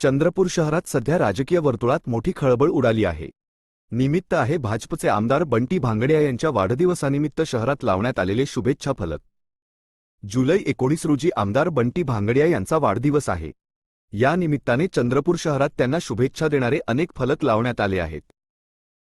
चंद्रपूर शहरात सध्या राजकीय वर्तुळात मोठी खळबळ उडाली आहे. निमित्त आहे भाजपचे आमदार बंटी भांगडिया यांच्या वाढदिवसानिमित्त शहरात लावण्यात आलेले शुभेच्छा फलक. जुलै एकोणीस रोजी आमदार बंटी भांगडिया यांचा वाढदिवस आहे. या निमित्ताने चंद्रपूर शहरात त्यांना शुभेच्छा देणारे अनेक फलक लावण्यात आले आहेत.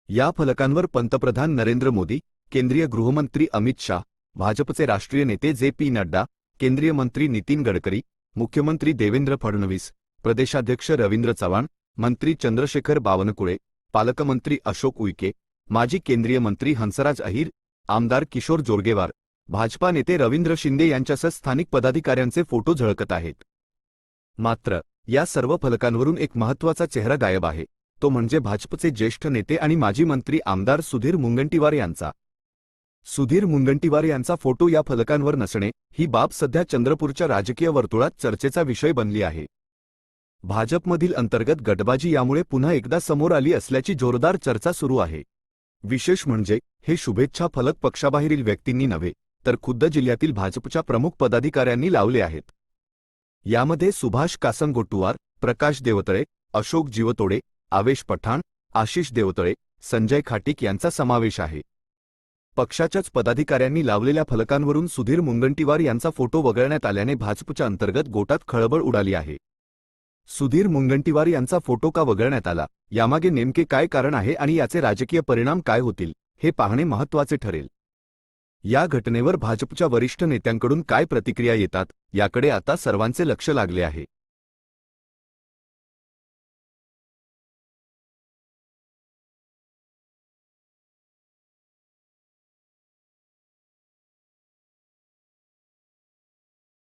या फलकांवर पंतप्रधान नरेंद्र मोदी केंद्रीय गृहमंत्री अमित शाह भाजपचे राष्ट्रीय नेते जे पी नड्डा केंद्रीय मंत्री नितीन गडकरी मुख्यमंत्री देवेंद्र फडणवीस प्रदेशाध्यक्ष रवींद्र चव्हाण मंत्री चंद्रशेखर बावनकुळे पालकमंत्री अशोक उईके माजी केंद्रीय मंत्री हंसराज अहिर आमदार किशोर जोरगेवार भाजपा नेते रवींद्र शिंदे यांच्यासह स्थानिक पदाधिकाऱ्यांचे फोटो झळकत आहेत. मात्र या सर्व फलकांवरून एक महत्त्वाचा चेहरा गायब आहे तो म्हणजे भाजपचे ज्येष्ठ नेते आणि माजी मंत्री आमदार सुधीर मुनगंटीवार यांचा. सुधीर मुनगंटीवार यांचा फोटो या फलकांवर नसणे ही बाब सध्या चंद्रपूरच्या राजकीय वर्तुळात चर्चेचा विषय बनली आहे. भाजपमधील अंतर्गत गटबाजी यामुळे पुन्हा एकदा समोर आली असल्याची जोरदार चर्चा सुरू आहे. विशेष म्हणजे हे शुभेच्छा फलक पक्षाबाहेरील व्यक्तींनी नव्हे तर खुद्द जिल्ह्यातील भाजपच्या प्रमुख पदाधिकाऱ्यांनी लावले आहेत. यामध्ये सुभाष कासनगोटुवार प्रकाश देवतळे अशोक जीवतोडे आवेश पठाण आशिष देवतळे संजय खाटीक यांचा समावेश आहे. पक्षाच्याच पदाधिकाऱ्यांनी लावलेल्या फलकांवरून सुधीर मुनगंटीवार यांचा फोटो वगळण्यात आल्याने भाजपच्या अंतर्गत गोटात खळबळ उडाली आहे. सुधीर मुनगंटीवार यांचा फोटो का वगळण्यात आला? यामागे नेमके काय कारण आहे आणि याचे राजकीय परिणाम काय होतील? हे पाहणे महत्त्वाचे ठरेल. या घटनेवर भाजपच्या वरिष्ठ नेत्यांकडून काय प्रतिक्रिया येतात? याकडे आता सर्वांचे लक्ष लागले आहे.